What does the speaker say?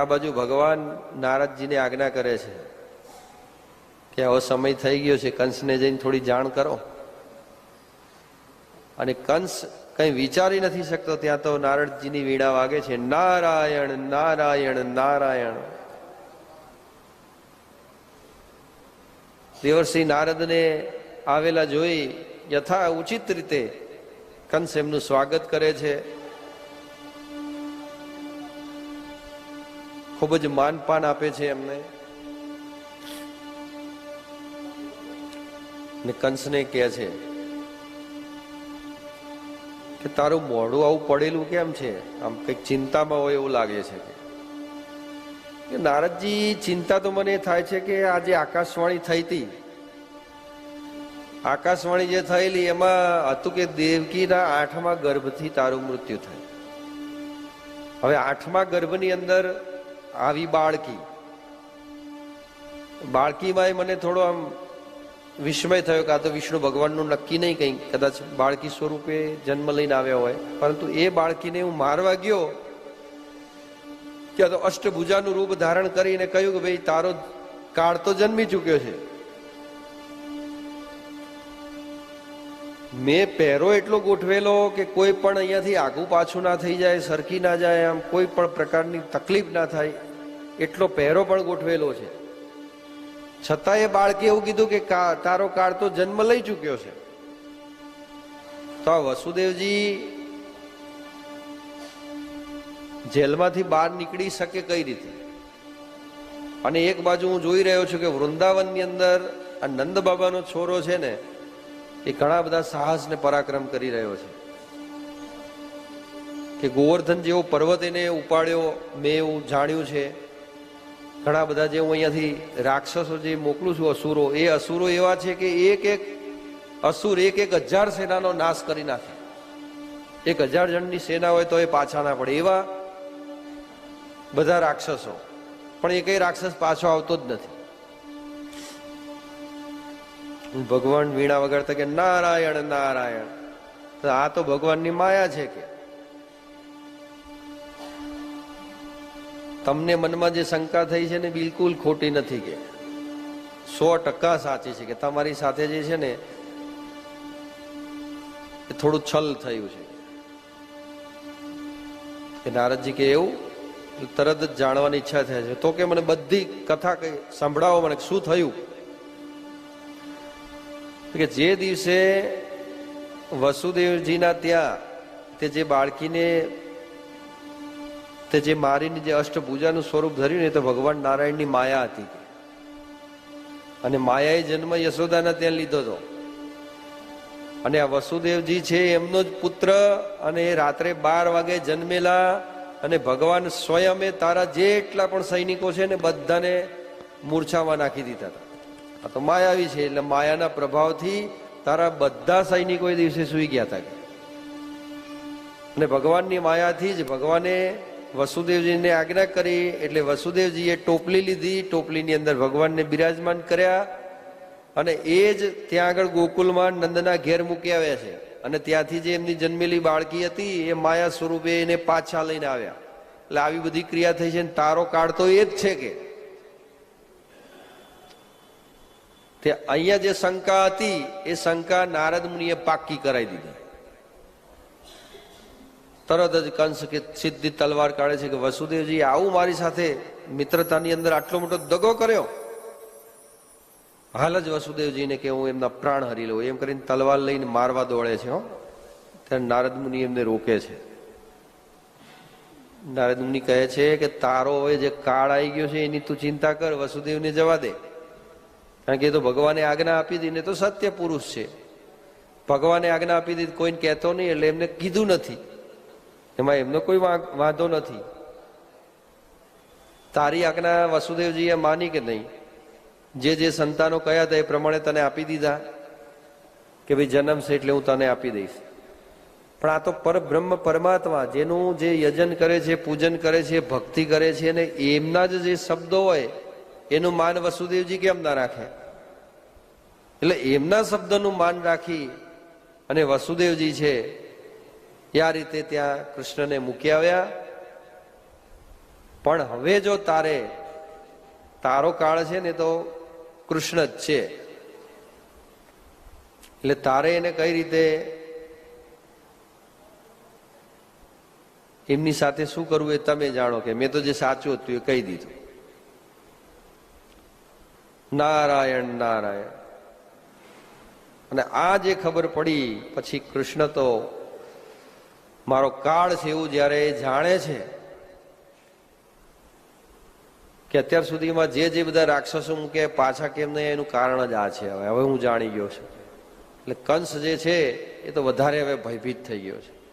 આ બાજુ ભગવાન નારદજીને આજ્ઞા કરે છે કે હવે સમય થઈ ગયો છે, કંસને જઈને થોડી જાણ કરો. અને કંસ કંઈ વિચારી નથી શકતો, ત્યાં તો નારદજીની વીણા વાગે છે, નારાયણ નારાયણ નારાયણ. દેવરસિંહ નારદને આવેલા જોઈ યથા ઉચિત રીતે કંસ એમનું સ્વાગત કરે છે. ખૂબ જ માનપાન આપે છે એમને. ને કંસને કહે છે કે તારું મોઢું આવું પડેલું કેમ છે? આમ કંઈક ચિંતામાં હોય એવું લાગે છે કે. નારદજી, ચિંતા તો મને થાય છે કે આજે આકાશવાણી થઈ હતી, આકાશવાણી જે થયેલી, એમાં હતું કે દેવકીના આઠમા ગર્ભથી તારું મૃત્યુ થાય. હવે આઠમા ગર્ભની અંદર આવી બાળકી. બાળકીમાં મને થોડો આમ વિસ્મય થયો કે તો વિષ્ણુ ભગવાનનું નક્કી નહીં કંઈ કદાચ બાળકી સ્વરૂપે જન્મ લઈને આવ્યા હોય. પરંતુ એ બાળકીને હું મારવા ગયો કે તો અષ્ટભુજાનું રૂપ ધારણ કરીને કહ્યું કે ભાઈ તારો કાળ તો જન્મી ચૂક્યો છે. મેં પહેરો એટલો ગોઠવેલો કે કોઈ પણ અહીંયાથી આગું પાછું ના થઈ જાય, સરકી ના જાય, આમ કોઈ પણ પ્રકારની તકલીફ ના થાય, એટલો પહેરો પણ ગોઠવેલો છે. છતાં એ બાળકે એવું કીધું કે તારો કાળ તો જન્મ લઈ ચૂક્યો છે. તો આ વસુદેવજી જેલમાંથી બહાર નીકળી શકે કઈ રીતે? અને એક બાજુ હું જોઈ રહ્યો છું કે વૃંદાવનની અંદર આ નંદ બાબાનો છોરો છે ને એ ઘણા બધા સાહસ ને પરાક્રમ કરી રહ્યો છે. કે ગોવર્ધન જેવો પર્વત એને ઉપાડ્યો, મેં એવું જાણ્યું છે. ઘણા બધા જે હું અહીંયાથી રાક્ષસો જે મોકલું છું અસુરો, એ અસુરો એવા છે કે એક એક અસુર એક એક હજાર સેનાનો નાશ કરી નાખે. એક હજાર જણની સેના હોય તો એ પાછા ના પડે. એવા બધા રાક્ષસો. પણ એ કઈ રાક્ષસ પાછો આવતો જ નથી. ભગવાન વીણા વગર તો કે નારાયણ. નારાયણ આ તો ભગવાનની માયા છે કે? તમને મનમાં જે શંકા થઈ છે ને બિલકુલ ખોટી નથી કે. સો ટકા સાચી છે કે તમારી સાથે જે છે ને એ થોડું છલ થયું છે. કે નારદજી કે એવું? તરત જ જાણવાની ઈચ્છા થાય છે. તો કે મને બધી કથા કઈ સંભળાવો, મને શું થયું? કે જે દિવસે વસુદેવજીના ત્યાં તે જે બાળકીને તે જે મારીને જે અષ્ટપૂજાનું સ્વરૂપ ધર્યું ને તો ભગવાન નારાયણની માયા હતી અને માયાએ જન્મ યશોદાના ત્યાં લીધો હતો. અને આ વસુદેવજી છે એમનો જ પુત્ર અને એ રાત્રે બાર વાગે જન્મેલા અને ભગવાન સ્વયં તારા જેટલા પણ સૈનિકો છે ને બધાને મૂર્છામાં નાખી દીધા હતા. આ તો માયાવી છે, એટલે માયાના પ્રભાવથી તારા બધા સૈનિકો એ દિવસે સુઈ ગયા હતા અને ભગવાનની માયાથી જ ભગવાને વસુદેવજીને આજ્ઞા કરી, એટલે વસુદેવજીએ ટોપલી લીધી, ટોપલીની અંદર ભગવાનને બિરાજમાન કર્યા. અને એ જ ત્યાં આગળ ગોકુલમાં નંદના ઘેર મૂકી આવ્યા છે. અને ત્યાંથી જે એમની જન્મેલી બાળકી હતી, એ માયા સ્વરૂપે એને પાછા લઈને આવ્યા. એટલે આવી બધી ક્રિયા થઈ છે તારો કાળ તો એ જ છે કે તે અહીંયા જે શંકા હતી, એ શંકા નારદ મુનિએ પાક્કી કરાવી દીધી. તરત જ કંસ કે સીધી તલવાર કાઢે છે કે, વસુદેવજી, આવું મારી સાથે મિત્રતાની અંદર આટલો મોટો દગો કર્યો? હાલ જ વસુદેવજીને કે, હું એમના પ્રાણ હરી લઉં. એમ કરીને તલવાર લઈને મારવા દોડે છે, હો. ત્યારે નારદ મુનિ એમને રોકે છે. નારદ મુનિ કહે છે કે, તારો હવે જે કાળ આવી ગયો છે, એની તું ચિંતા કર, વસુદેવને જવા દે. કારણ કે એ તો ભગવાને આજ્ઞા આપી દીધી ને તો સત્ય પુરુષ છે. ભગવાને આજ્ઞા આપી દીધી, કોઈને કહેતો નહીં એટલે એમને કીધું નથી. એમાં એમનો કોઈ વાંધો નથી. તારી આજ્ઞા વસુદેવજીએ માની કે નહીં? જે જે સંતાનો કયા હતા એ પ્રમાણે તને આપી દીધા? કે ભાઈ જન્મ છે એટલે હું તને આપી દઈશ. પણ આ તો પરબ્રહ્મ પરમાત્મા જેનું જે યજન કરે છે, પૂજન કરે છે, ભક્તિ કરે છે અને એમના જ જે શબ્દો હોય એનું માન વસુદેવજી કેમ ના રાખે? એટલે એમના શબ્દનું માન રાખી અને વસુદેવજી છે, એ આ રીતે ત્યાં કૃષ્ણને મૂકી આવ્યા. પણ હવે જો તારે, તારો કાળ છે ને તો કૃષ્ણ જ છે. એટલે તારે એને કઈ રીતે એમની સાથે શું કરવું એ તમે જાણો કે મેં તો જે સાચું હતું એ કહી દીધું. નારાયણ નારાયણ. અને આ જે ખબર પડી, પછી કૃષ્ણ તો મારો કાળ છે એવું જ્યારે જાણે છે કે અત્યાર સુધીમાં જે જે બધા રાક્ષસો મૂકે પાછા કેમ નહીં, એનું કારણ જ આ છે હવે. હવે હું જાણી ગયો છું. એટલે કંસ જે છે, એ તો વધારે હવે ભયભીત થઈ ગયો છે.